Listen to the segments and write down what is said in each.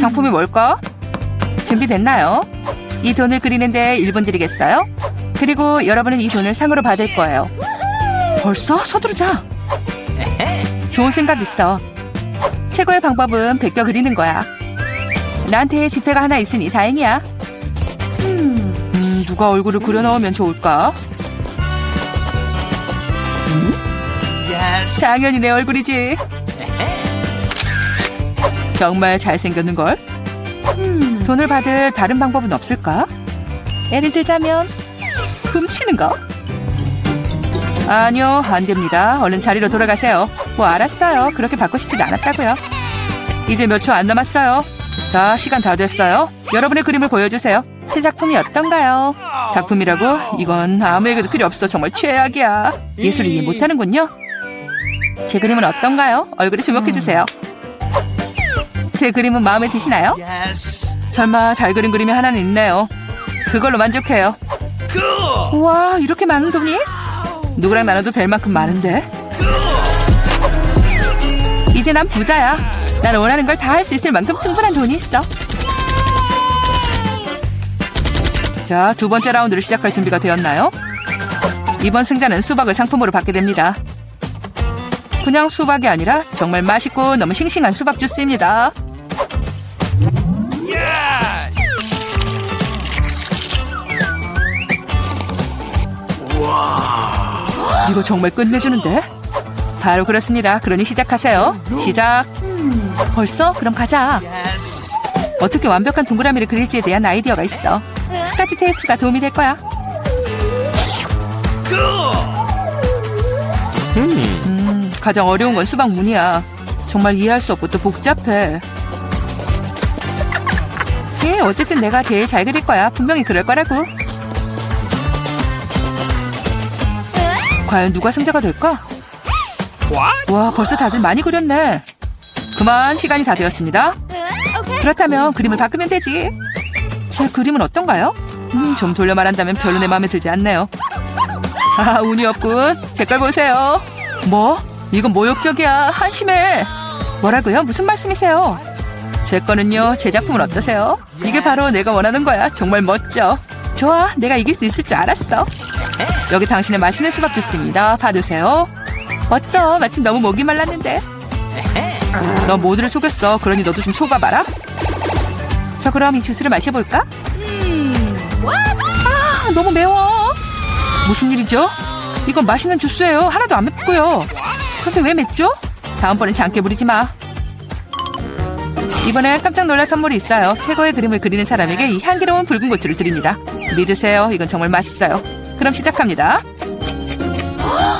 상품이 뭘까? 준비됐나요? 이 돈을 그리는데 1분 드리겠어요? 그리고 여러분은 이 돈을 상으로 받을 거예요. 벌써? 서두르자. 좋은 생각 있어. 최고의 방법은 베껴 그리는 거야. 나한테 지폐가 하나 있으니 다행이야. 음, 누가 얼굴을 그려 넣으면 좋을까? Yes. 당연히 내 얼굴이지. 정말 잘생겼는걸? 돈을 받을 다른 방법은 없을까? 예를 들자면 훔치는 거? 아니요, 안 됩니다. 얼른 자리로 돌아가세요. 뭐 알았어요. 그렇게 받고 싶지도 않았다고요. 이제 몇 초 안 남았어요. 자, 시간 다 됐어요. 여러분의 그림을 보여주세요. 새 작품이 어떤가요? 작품이라고? 이건 아무에게도 필요 없어. 정말 최악이야. 예술을 이해 못하는군요. 제 그림은 어떤가요? 얼굴에 주목해주세요. 제 그림은 마음에 드시나요? 설마 잘 그린 그림이 하나는 있네요. 그걸로 만족해요. 와 이렇게 많은 돈이? 누구랑 나눠도 될 만큼 많은데. 이제 난 부자야. 난 원하는 걸 다 할 수 있을 만큼 충분한 돈이 있어. 자, 두 번째 라운드를 시작할 준비가 되었나요? 이번 승자는 수박을 상품으로 받게 됩니다. 그냥 수박이 아니라 정말 맛있고 너무 싱싱한 수박 주스입니다. 이거 정말 끝내주는데? 바로 그렇습니다. 그러니 시작하세요. 시작. 벌써? 그럼 가자. 어떻게 완벽한 동그라미를 그릴지에 대한 아이디어가 있어. 스카치 테이프가 도움이 될 거야. 음, 가장 어려운 건 수박 무늬야. 정말 이해할 수 없고 또 복잡해. 예, 어쨌든 내가 제일 잘 그릴 거야. 분명히 그럴 거라고. 과연 누가 승자가 될까? 와, 벌써 다들 많이 그렸네. 그만 시간이 다 되었습니다. 그렇다면 그림을 바꾸면 되지. 제 그림은 어떤가요? 음, 좀 돌려 말한다면 별로 내 마음에 들지 않네요. 아, 운이 없군. 제 걸 보세요. 뭐? 이건 모욕적이야. 한심해. 뭐라고요? 무슨 말씀이세요? 제 거는요. 제 작품은 어떠세요? 이게 바로 내가 원하는 거야. 정말 멋져. 좋아. 내가 이길 수 있을 줄 알았어. 여기 당신의 맛있는 수박 주스입니다. 받으세요. 멋져. 마침 너무 목이 말랐는데. 너 모두를 속였어. 그러니 너도 좀 속아봐라. 자, 그럼 이 주스를 마셔볼까? 아, 너무 매워. 무슨 일이죠? 이건 맛있는 주스예요. 하나도 안 맵고요. 그런데 왜 맵죠? 다음번엔 장깨 부리지 마. 이번엔 깜짝 놀랄 선물이 있어요. 최고의 그림을 그리는 사람에게 이 향기로운 붉은 고추를 드립니다. 믿으세요. 이건 정말 맛있어요. 그럼 시작합니다.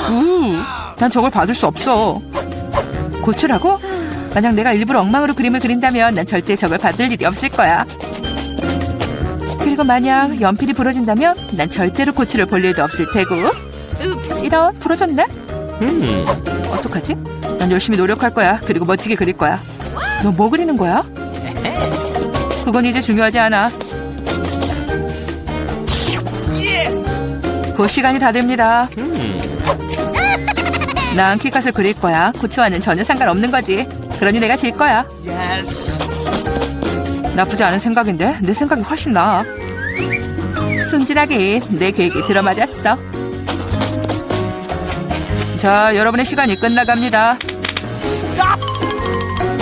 우, 난 저걸 받을 수 없어. 고추라고? 만약 내가 일부러 엉망으로 그림을 그린다면 난 절대 저걸 받을 일이 없을 거야. 그리고 만약 연필이 부러진다면 난 절대로 고추를 볼 일도 없을 테고. 이런 부러졌네? Hmm. 어떡하지? 난 열심히 노력할 거야. 그리고 멋지게 그릴 거야. 너 뭐 그리는 거야? 그건 이제 중요하지 않아. 곧 시간이 다 됩니다. Hmm. 난 키컷을 그릴 거야. 고추와는 전혀 상관없는 거지. 그러니 내가 질 거야. 나쁘지 않은 생각인데 내 생각이 훨씬 나아. 순진하게 내 계획이 들어맞았어. 자, 여러분의 시간이 끝나갑니다.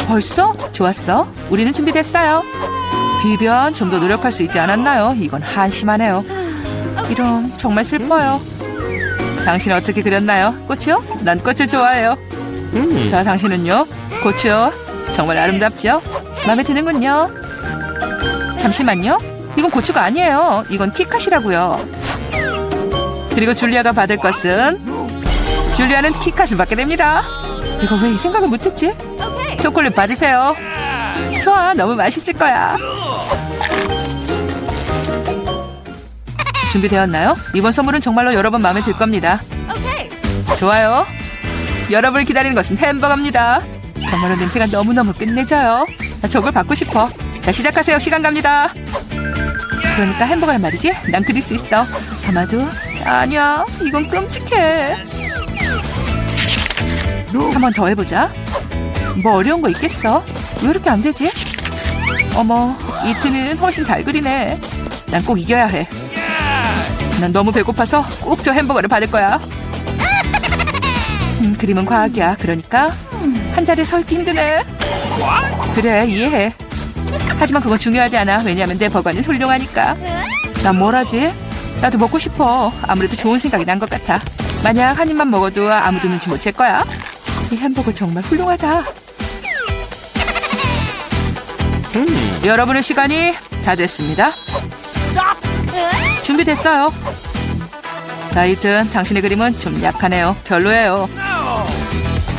벌써? 좋았어. 우리는 준비됐어요. 비변 좀 더 노력할 수 있지 않았나요? 이건 한심하네요. 이런 정말 슬퍼요. 당신 어떻게 그렸나요? 꽃이요? 난 꽃을 좋아해요. Hmm. 자, 당신은요? 고추요? 정말 아름답죠? 마음에 드는군요. 잠시만요. 이건 고추가 아니에요. 이건 키카시라고요. 그리고 줄리아가 받을 것은 줄리아는 키카스를 받게 됩니다. 이거 왜 이 생각을 못했지? 초콜릿 받으세요. 좋아, 너무 맛있을 거야. 준비되었나요? 이번 선물은 정말로 여러분 마음에 들 겁니다. 좋아요. 여러분을 기다리는 것은 햄버거입니다. 정말로 냄새가 너무너무 끝내줘요. 나 저걸 받고 싶어. 자, 시작하세요. 시간 갑니다. 그러니까 햄버거란 말이지? 난 그릴 수 있어. 아마도 아니야. 이건 끔찍해. 한 번 더 해보자. 뭐 어려운 거 있겠어? 왜 이렇게 안 되지? 어머, 이트는 훨씬 잘 그리네. 난 꼭 이겨야 해. 난 너무 배고파서 꼭 저 햄버거를 받을 거야. 음, 그림은 과학이야. 그러니까 한 자리에 서 있기 힘드네. 그래, 이해해. 하지만 그건 중요하지 않아. 왜냐하면 내 버거는 훌륭하니까. 난 뭘 하지? 나도 먹고 싶어. 아무래도 좋은 생각이 난 것 같아. 만약 한 입만 먹어도 아무도 눈치 못 챌 거야. 이 햄버거 정말 훌륭하다. Hmm. 여러분의 시간이 다 됐습니다. 준비됐어요. 자, 이튼 당신의 그림은 좀 약하네요. 별로예요.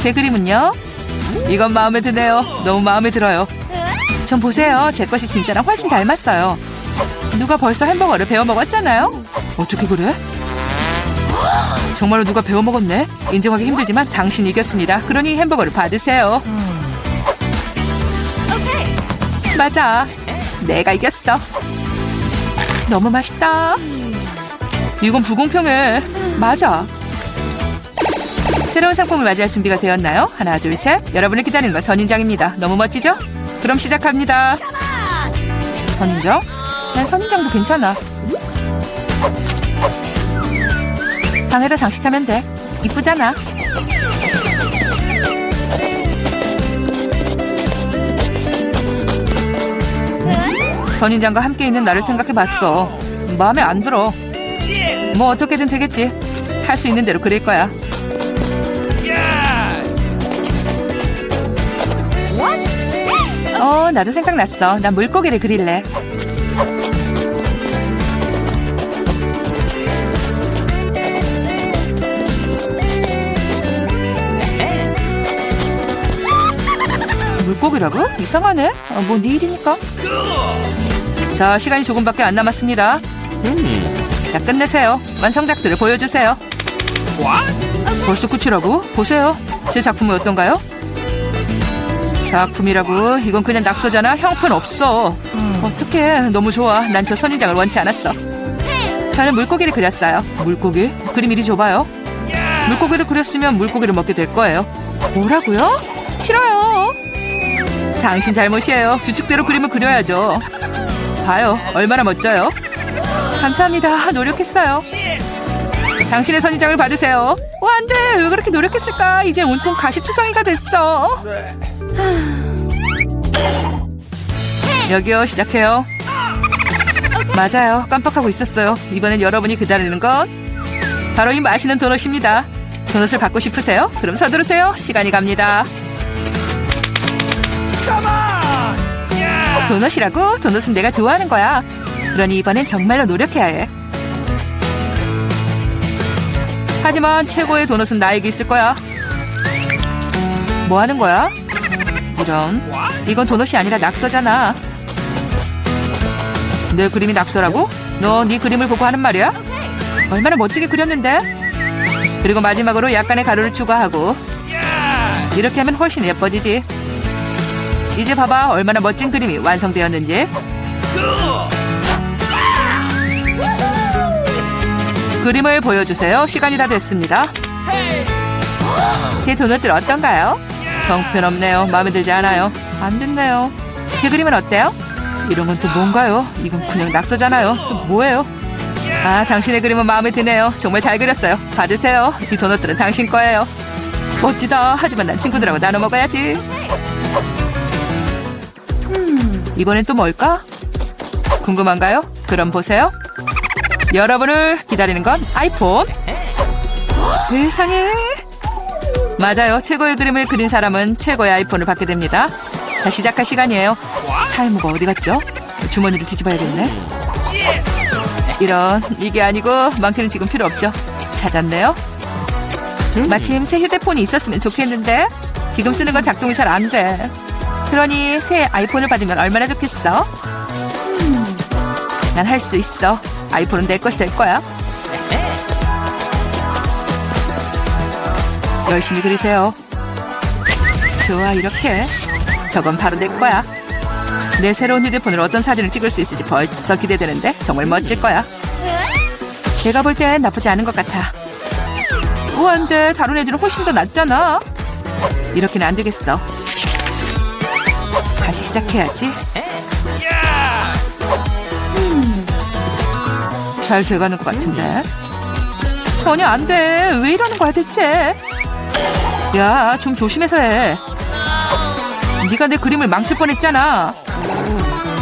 제 그림은요? 이건 마음에 드네요. 너무 마음에 들어요. 전 보세요. 제 것이 진짜랑 훨씬 닮았어요. 누가 벌써 햄버거를 배워 먹었잖아요. 어떻게 그래? 정말로 누가 배워 먹었네. 인정하기 힘들지만 당신이 이겼습니다. 그러니 햄버거를 받으세요. 맞아. 내가 이겼어. 너무 맛있다. 이건 불공평해. 맞아. 새로운 상품을 맞이할 준비가 되었나요? 하나, 둘, 셋. 여러분을 기다리는 건 선인장입니다. 너무 멋지죠? 그럼 시작합니다. 선인장? 난 선인장도 괜찮아. 방에다 장식하면 돼. 이쁘잖아. 선인장과 함께 있는 나를 생각해봤어. 마음에 안 들어. 뭐 어떻게든 되겠지. 할 수 있는 대로 그릴 거야. 어, 나도 생각났어. 난 물고기를 그릴래. 물고기라고? 이상하네. 어, 뭐네 일이니까. 자, 시간이 조금밖에 안 남았습니다. Hmm. 자, 끝내세요. 완성작들을 보여주세요. 벌써 끝이라고? 보세요. 제 작품은 어떤가요? 작품이라고? 이건 그냥 낙서잖아. 형편 없어. 어떡해. 너무 좋아. 난 저 선인장을 원치 않았어. 저는 물고기를 그렸어요. 물고기? 그림 이리 줘봐요. 물고기를 그렸으면 물고기를 먹게 될 거예요. 뭐라고요? 싫어요. 당신 잘못이에요. 규칙대로 그림을 그려야죠. 봐요. 얼마나 멋져요. 감사합니다. 노력했어요. 당신의 선인장을 받으세요. 와, 안 돼. 왜 그렇게 노력했을까? 이제 온통 가시투성이가 됐어. 여기요, 시작해요. 맞아요. 깜빡하고 있었어요. 이번엔 여러분이 기다리는 건 바로 이 맛있는 도넛입니다. 도넛을 받고 싶으세요? 그럼 서두르세요. 시간이 갑니다. 도넛이라고? 도넛은 내가 좋아하는 거야. 그러니 이번엔 정말로 노력해야 해. 하지만 최고의 도넛은 나에게 있을 거야. 뭐 하는 거야? 이런. 이건 도넛이 아니라 낙서잖아. 내 그림이 낙서라고? 너 네 그림을 보고 하는 말이야? 얼마나 멋지게 그렸는데? 그리고 마지막으로 약간의 가루를 추가하고 이렇게 하면 훨씬 예뻐지지. 이제 봐봐 얼마나 멋진 그림이 완성되었는지. 그림을 보여주세요. 시간이 다 됐습니다. 제 도넛들 어떤가요? 형편없네요. 마음에 들지 않아요. 안 됐네요. 제 그림은 어때요? 이런 건 또 뭔가요? 이건 그냥 낙서잖아요. 또 뭐예요? 아, 당신의 그림은 마음에 드네요. 정말 잘 그렸어요. 받으세요. 이 도넛들은 당신 거예요. 멋지다. 하지만 난 친구들하고 나눠 먹어야지. 음, 이번엔 또 뭘까? 궁금한가요? 그럼 보세요. 여러분을 기다리는 건 아이폰. 세상에. 맞아요. 최고의 그림을 그린 사람은 최고의 아이폰을 받게 됩니다. 자, 시작할 시간이에요. 타이머가 어디 갔죠? 주머니를 뒤집어야겠네. 이런, 이게 아니고 망치는 지금 필요 없죠. 찾았네요. 마침 새 휴대폰이 있었으면 좋겠는데 지금 쓰는 건 작동이 잘 안 돼. 그러니 새 아이폰을 받으면 얼마나 좋겠어? 난할 수 있어. 아이폰은 내 것이 될 거야. 열심히 그리세요. 좋아, 이렇게. 저건 바로 내 거야. 내 새로운 휴대폰으로 어떤 사진을 찍을 수 있을지 벌써 기대되는데 정말 멋질 거야. 제가 볼 땐 나쁘지 않은 것 같아. 돼. 다른 애들은 훨씬 더 낫잖아. 이렇게는 안 되겠어. 다시 시작해야지. 음, 잘 돼가는 것 같은데. 전혀 안 돼. 왜 이러는 거야 대체? 야, 좀 조심해서 해. 네가 내 그림을 망칠 뻔했잖아.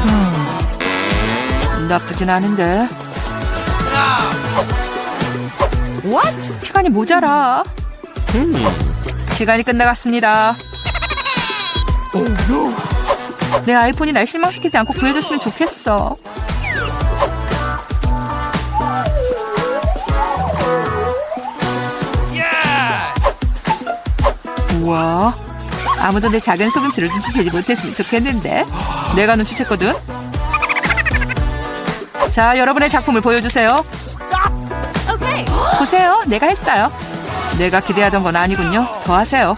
음, 나쁘진 않은데. What? 시간이 모자라. 시간이 끝나갔습니다. 내 아이폰이 날 실망시키지 않고 구해줬으면 좋겠어. 우와. 아무도 내 작은 속임수를 눈치채지 못했으면 좋겠는데. 내가 눈치챘거든. 자, 여러분의 작품을 보여주세요. 보세요. 내가 했어요. 내가 기대하던 건 아니군요. 더 하세요.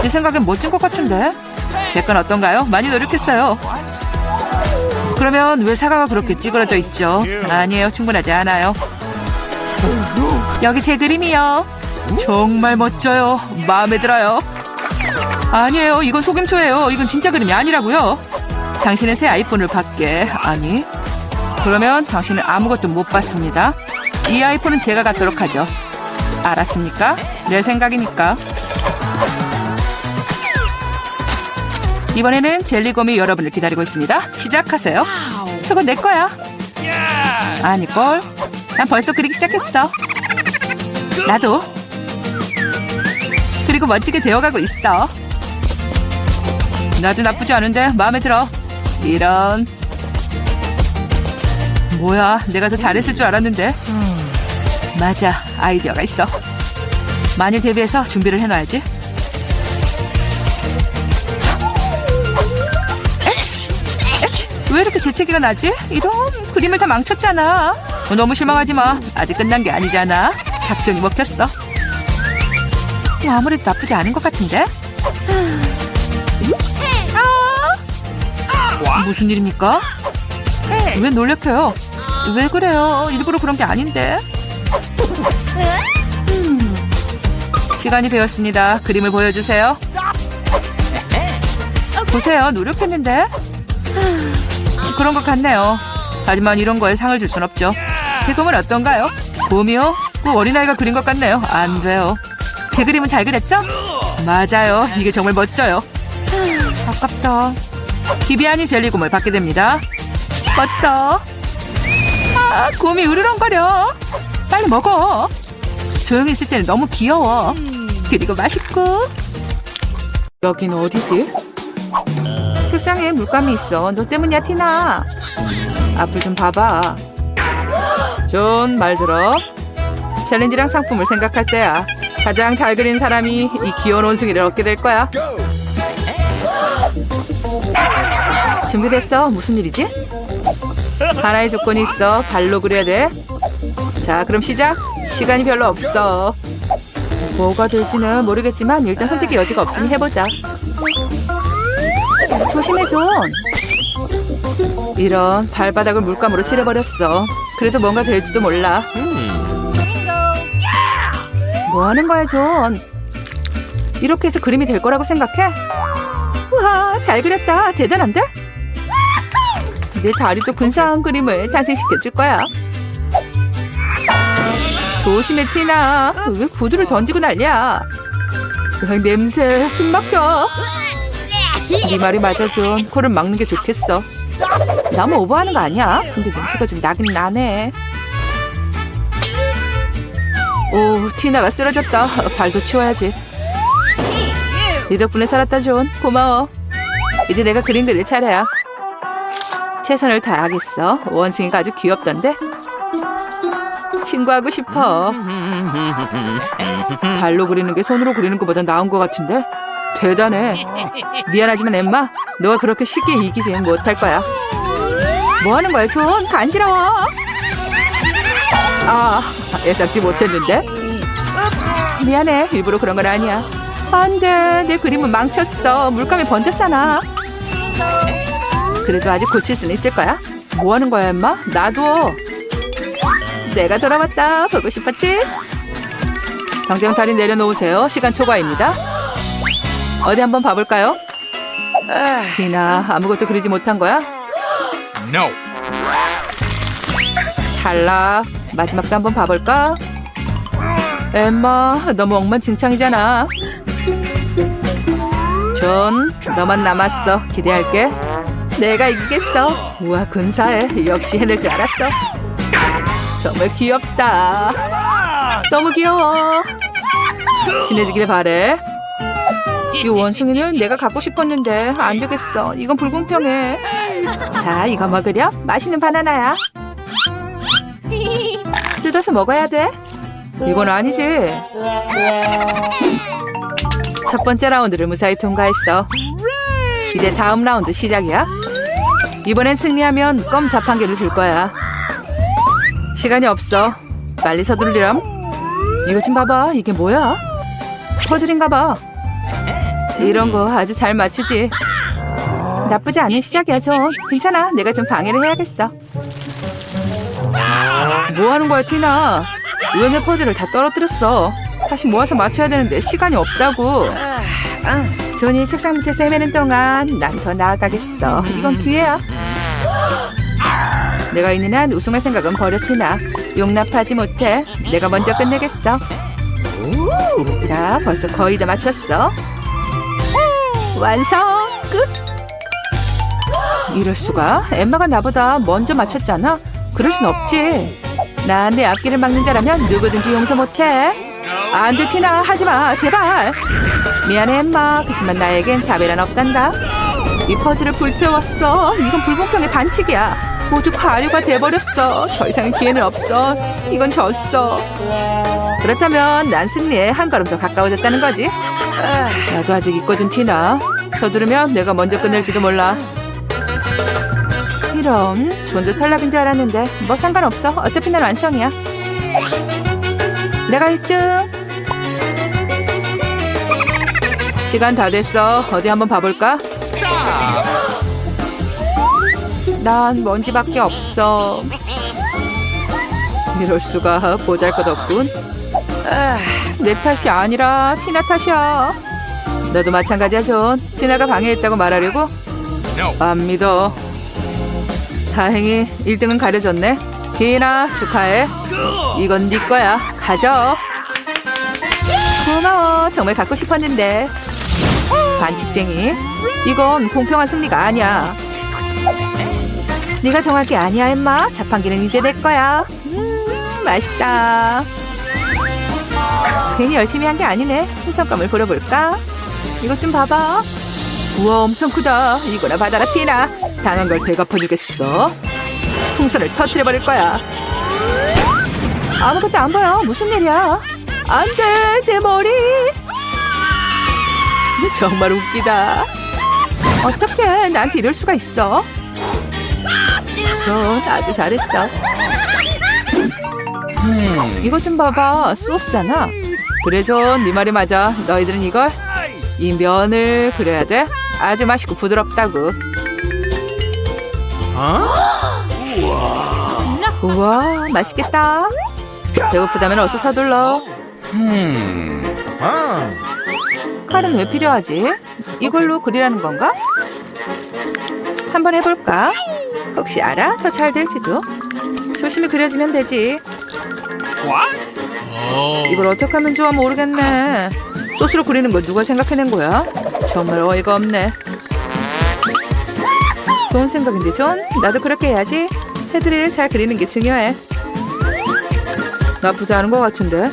내 생각엔 멋진 것 같은데. 제 건 어떤가요? 많이 노력했어요. 그러면 왜 사과가 그렇게 찌그러져 있죠? 아니에요. 충분하지 않아요. 여기 제 그림이요. 정말 멋져요. 마음에 들어요. 아니에요. 이건 속임수예요. 이건 진짜 그림이 아니라고요. 당신의 새 아이폰을 받게. 아니. 그러면 당신은 아무것도 못 받습니다. 이 아이폰은 제가 갖도록 하죠. 알았습니까? 내 생각이니까. 이번에는 젤리곰이 여러분을 기다리고 있습니다. 시작하세요. 저건 내 거야. 아니걸. 난 벌써 그리기 시작했어. 나도. 그리고 멋지게 되어가고 있어. 나도 나쁘지 않은데 마음에 들어. 이런. 뭐야, 내가 더 잘했을 줄 알았는데. 맞아, 아이디어가 있어. 만일 대비해서 준비를 해놔야지. 왜 이렇게 재채기가 나지? 이런 그림을 다 망쳤잖아. 어, 너무 실망하지 마. 아직 끝난 게 아니잖아. 작전이 먹혔어. 뭐 아무래도 나쁘지 않은 것 같은데? 아! 무슨 일입니까? 왜 놀래켜요? 왜 그래요? 일부러 그런 게 아닌데. 음. 시간이 되었습니다. 그림을 보여주세요. 보세요. 노력했는데. 그런 것 같네요. 하지만 이런 거에 상을 줄 순 없죠. 제 그림은 어떤가요? 봄이요? 꼭 어린아이가 그린 것 같네요. 안 돼요. 제 그림은 잘 그렸죠? 맞아요. 이게 정말 멋져요. 아깝다. 비비안이 젤리곰을 받게 됩니다. 멋져. 아, 곰이 으르렁거려. 빨리 먹어. 조용히 있을 때는 너무 귀여워. 그리고 맛있고. 여긴 어디지? 책상에 물감이 있어. 너 때문이야, 티나. 앞을 좀 봐봐. 존, 말 들어. 챌린지랑 상품을 생각할 때야. 가장 잘 그린 사람이 이 귀여운 원숭이를 얻게 될 거야. 준비됐어? 무슨 일이지? 하나의 조건이 있어. 발로 그려야 돼. 자, 그럼 시작. 시간이 별로 없어. 뭐가 될지는 모르겠지만 일단 선택의 여지가 없으니 해보자. 조심해, 존. 이런 발바닥을 물감으로 칠해버렸어. 그래도 뭔가 될지도 몰라. 뭐 하는 거야, 존? 이렇게 해서 그림이 될 거라고 생각해? 우와, 잘 그렸다. 대단한데? 내 다리도 근사한 그림을 탄생시켜 줄 거야. 조심해, 티나. 왜 구두를 던지고 난리야? 으, 냄새, 숨 막혀. 네 말이 맞아, 존. 코를 막는 게 좋겠어. 너무 오버하는 거 아니야? 근데 냄새가 좀 나긴 나네. 오, 티나가 쓰러졌다. 발도 치워야지. 네 덕분에 살았다, 존. 고마워. 이제 내가 그림 그릴 차례야. 최선을 다하겠어. 원숭이가 아주 귀엽던데. 친구하고 싶어. 발로 그리는 게 손으로 그리는 것보다 나은 것 같은데. 대단해. 미안하지만 엠마, 너가 그렇게 쉽게 이기지는 못할 거야. 뭐 하는 거야, 존? 간지러워. 아, 예상치 못했는데. 미안해. 일부러 그런 건 아니야. 안 돼. 내 그림은 망쳤어. 물감이 번졌잖아. 그래도 아직 고칠 수는 있을 거야. 뭐 하는 거야, 엄마? 놔둬. 내가 돌아왔다. 보고 싶었지? 당장 다리 내려놓으세요. 시간 초과입니다. 어디 한번 봐볼까요? 티나 아무것도 그리지 못한 거야? No. 탈락. 마지막도 한번 봐볼까? 엠마, 너무 엉망진창이잖아. 존, 너만 남았어. 기대할게. 내가 이기겠어. 우와, 근사해. 역시 해낼 줄 알았어. 정말 귀엽다. 너무 귀여워. 친해지길 바래. 이 원숭이는 내가 갖고 싶었는데 안 되겠어. 이건 불공평해. 자, 이거 먹으렴. 맛있는 바나나야. 뜯어서 먹어야 돼. 이건 아니지. 첫 번째 라운드를 무사히 통과했어. 이제 다음 라운드 시작이야. 이번엔 승리하면 껌 자판기를 줄 거야. 시간이 없어. 빨리 서두르렴. 이거 좀 봐봐. 이게 뭐야? 퍼즐인가 봐. 이런 거 아주 잘 맞추지. 나쁘지 않은 시작이야, 존. 괜찮아. 내가 좀 방해를 해야겠어. 뭐 하는 거야, 티나? 왜내 퍼즐을 다 떨어뜨렸어? 다시 모아서 맞춰야 되는데 시간이 없다고. 존이 책상 밑에서 헤매는 동안 난 더 나아가겠어. 이건 기회야. 내가 있는 한 우승할 생각은 버려, 티나. 용납하지 못해. 내가 먼저 끝내겠어. 자, 벌써 거의 다 맞췄어. 완성! 끝! 이럴 수가? 엠마가 나보다 먼저 맞췄잖아. 그럴 순 없지. 난내 앞길을 막는 자라면 누구든지 용서 못해. 안 돼, 티나. 하지 마. 제발. 미안해, 엠마. 그치만 나에겐 자비란 없단다. 이 퍼즐을 불태웠어. 이건 불공평의 반칙이야. 모두 가류가 돼버렸어. 더 이상은 기회는 없어. 이건 졌어. 그렇다면 난 승리에 한 걸음 더 가까워졌다는 거지. 나도 아직 있거든, 티나. 서두르면 내가 먼저 끝낼지도 몰라. 이런, 존도 탈락인 줄 알았는데 뭐 상관없어. 어차피 난 완성이야. 내가 1등. 시간 다 됐어. 어디 한번 봐볼까? 난 먼지밖에 없어. 이럴 수가 보잘것없군. 아, 내 탓이 아니라 티나 탓이야. 너도 마찬가지야, 존. 티나가 방해했다고 말하려고? 안 믿어. 다행히 1등은 가려졌네. 티나 축하해. 이건 네 거야. 가져. 고마워. 정말 갖고 싶었는데. 반칙쟁이. 이건 공평한 승리가 아니야. 네가 정할 게 아니야, 엠마. 자판기는 이제 내 거야. 음, 맛있다. 괜히 열심히 한 게 아니네. 풍선감을 불어볼까? 이것 좀 봐봐. 우와, 엄청 크다. 이거나 받아라, 티나. 당한 걸 되갚아주겠어. 풍선을 터트려버릴 거야. 아무것도 안 보여. 무슨 일이야? 안 돼, 내 머리. 정말 웃기다. 어떻게 나한테 이럴 수가 있어? 전 아주 잘했어. Hmm. 이거 좀 봐봐. 소스잖아. 그래, 존. 네 말이 맞아. 너희들은 이걸 이 면을 그려야 돼. 아주 맛있고 부드럽다고. Huh? 우와, 맛있겠다. 배고프다면 어서 서둘러. Hmm. Huh. 칼은 왜 필요하지? 이걸로 그리라는 건가? 한번 해볼까? 혹시 알아? 더 잘 될지도. 조심히 그려주면 되지. What? 이걸 어떻게 하면 좋아 모르겠네. 소스로 그리는 거 누가 생각해낸 거야? 정말 어이가 없네. 좋은 생각인데 존? 나도 그렇게 해야지. 테두리를 잘 그리는 게 중요해. 나쁘지 않은 것 같은데?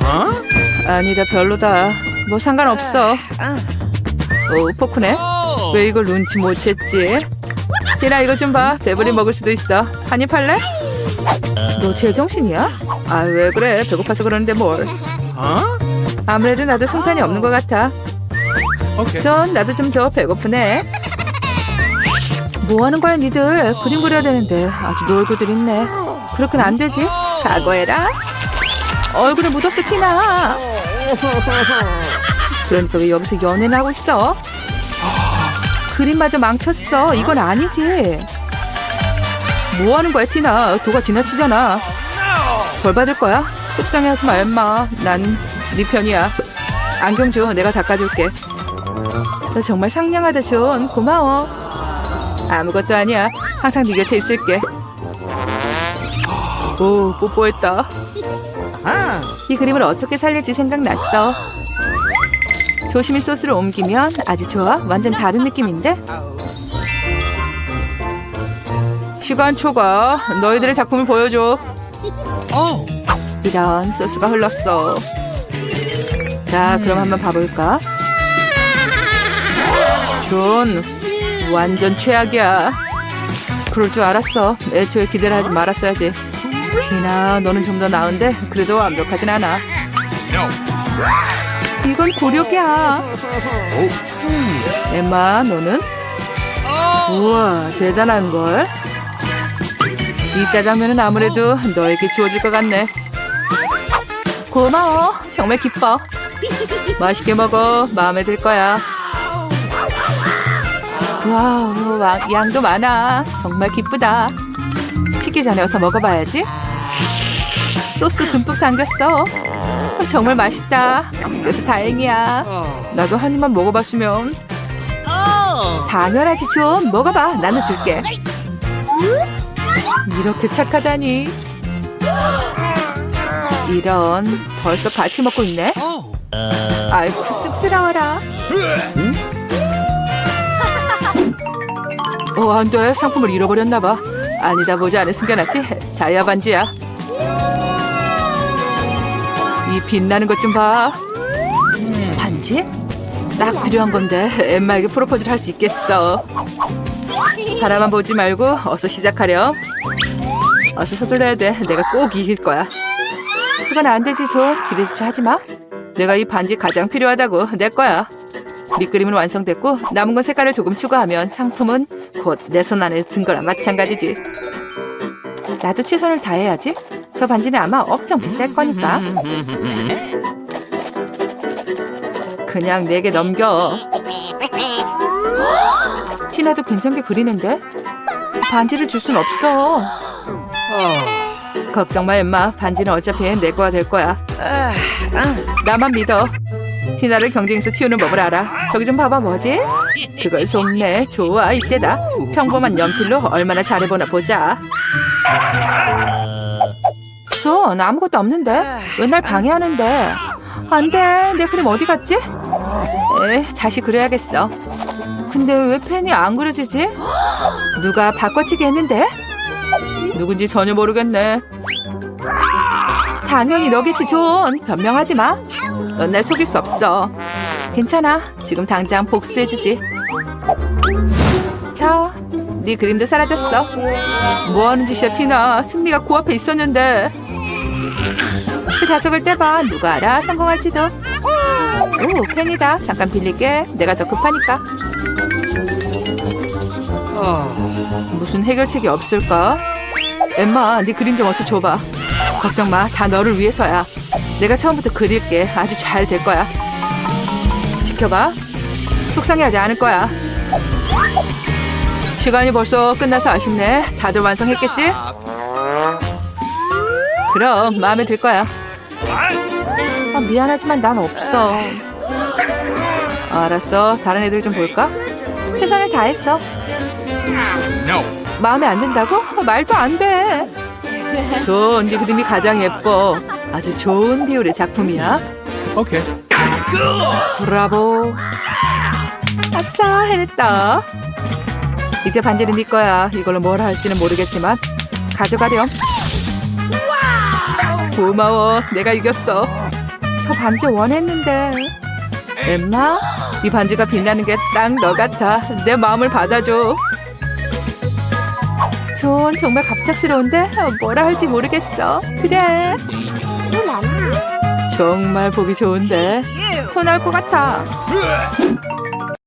Huh? 아니다 별로다. 뭐 상관없어. 오 포크네. 왜 이걸 눈치 못 챘지? 티나 이거 좀 봐. 배불리 먹을 수도 있어. 한입 할래? 너 제정신이야? 아 왜 그래? 배고파서 그러는데 뭘? Huh? 아무래도 나도 승산이 없는 것 같아. Okay. 전 나도 좀 줘. 배고프네. 뭐 하는 거야 니들? 그림 그려야 되는데 아주 놀고들 있네. 그렇게는 안 되지. 각오해라. 얼굴에 묻었어 티나. 그러니까 왜 여기서 연애를 하고 있어? 그림마저 망쳤어. 이건 아니지. 뭐 하는 거야 티나? 도가 지나치잖아. 벌 받을 거야? 속상해 하지 마, 엄마. 난 네 편이야. 안경 줘. 내가 닦아줄게. 너 정말 상냥하다, 존. 고마워. 아무것도 아니야. 항상 네 곁에 있을게. 오, 뽀뽀했다. 이 그림을 어떻게 살릴지 생각났어. 조심히 소스를 옮기면 아주 좋아. 완전 다른 느낌인데? 시간 초과. 너희들의 작품을 보여줘. Oh. 이런 소스가 흘렀어. 자, 그럼 한번 봐볼까? 존, 완전 최악이야. 그럴 줄 알았어. 애초에 기대를 하지 말았어야지. 티나, 너는 좀 더 나은데 그래도 완벽하진 않아. 이건 굴욕이야. Oh. 엠마, 너는? 우와, 대단한 걸. 이 짜장면은 아무래도 너에게 주어질 것 같네. 고마워. 정말 기뻐. 맛있게 먹어. 마음에 들 거야. 와우, 와, 양도 많아. 정말 기쁘다. 식기 전에 어서 먹어봐야지. 소스 듬뿍 담겼어. 정말 맛있다. 그래서 다행이야. 나도 한 입만 먹어봤으면. 당연하지 좀 먹어봐. 나눠 줄게. 이렇게 착하다니. 이런 벌써 같이 먹고 있네. Oh. 아이고 쑥스러워라. 어 안 돼 상품을 잃어버렸나 봐. 아니다 보지 않에 숨겨놨지. 다이아 반지야. 이 빛나는 것 좀 봐. 반지? 딱 필요한 건데 엠마에게 프로포즈를 할 수 있겠어. 바라만 보지 말고 어서 시작하렴. 어서 서둘러야 돼. 내가 꼭 이길 거야. 그건 안 되지, 조. 기대주차 하지 마. 내가 이 반지 가장 필요하다고 내 거야. 밑그림은 완성됐고 남은 건 색깔을 조금 추가하면 상품은 곧 내 손 안에 든 거랑 마찬가지지. 나도 최선을 다해야지. 저 반지는 아마 엄청 비쌀 거니까. 그냥 내게 넘겨. 티나도 괜찮게 그리는데? 반지를 줄 순 없어. 걱정 마, 엠마. 반지는 어차피 내 거가 될 거야. 나만 믿어. 티나를 경쟁에서 치우는 법을 알아. 저기 좀 봐봐, 뭐지? 그걸 속내. 좋아, 이때다. 평범한 연필로 얼마나 잘해보나 보자. 전 아무것도 없는데? 맨날 방해하는데. 안 돼. 내 그림 어디 갔지? 에, 다시 그려야겠어. 근데 왜 펜이 안 그려지지? 누가 바꿔치기 했는데? 누군지 전혀 모르겠네. 당연히 너겠지, 존. 변명하지 마. 넌 날 속일 수 없어. 괜찮아. 지금 당장 복수해주지. 자, 네 그림도 사라졌어. 뭐 하는 짓이야, 티나. 승리가 코앞에 있었는데. 그 자석을 떼봐. 누가 알아? 성공할지도. 오, 펜이다. 잠깐 빌릴게. 내가 더 급하니까. 무슨 해결책이 없을까? 엠마, 네 그림 좀 어서 줘봐. 걱정 마, 다 너를 위해서야. 내가 처음부터 그릴게. 아주 잘 될 거야. 지켜봐. 속상해하지 않을 거야. 시간이 벌써 끝나서 아쉽네. 다들 완성했겠지? 그럼 마음에 들 거야. 아, 미안하지만 난 없어. 알았어. 다른 애들 좀 볼까? 최선을 다했어. No. 마음에 안 든다고? 어, 말도 안 돼. 존, 네 그림이 가장 예뻐. 아주 좋은 비율의 작품이야. Okay. 브라보. 아싸, 해냈다. 이제 반지는 네 거야. 이걸로 뭘 할지는 모르겠지만 가져가렴. 고마워. 내가 이겼어. 저 반지 원했는데. 엠마, 이 반지가 빛나는 게 딱 너 같아. 내 마음을 받아줘. 존 정말 갑작스러운데 어, 뭐라 할지 모르겠어. 그래. 정말 보기 좋은데 토 나올 것 같아.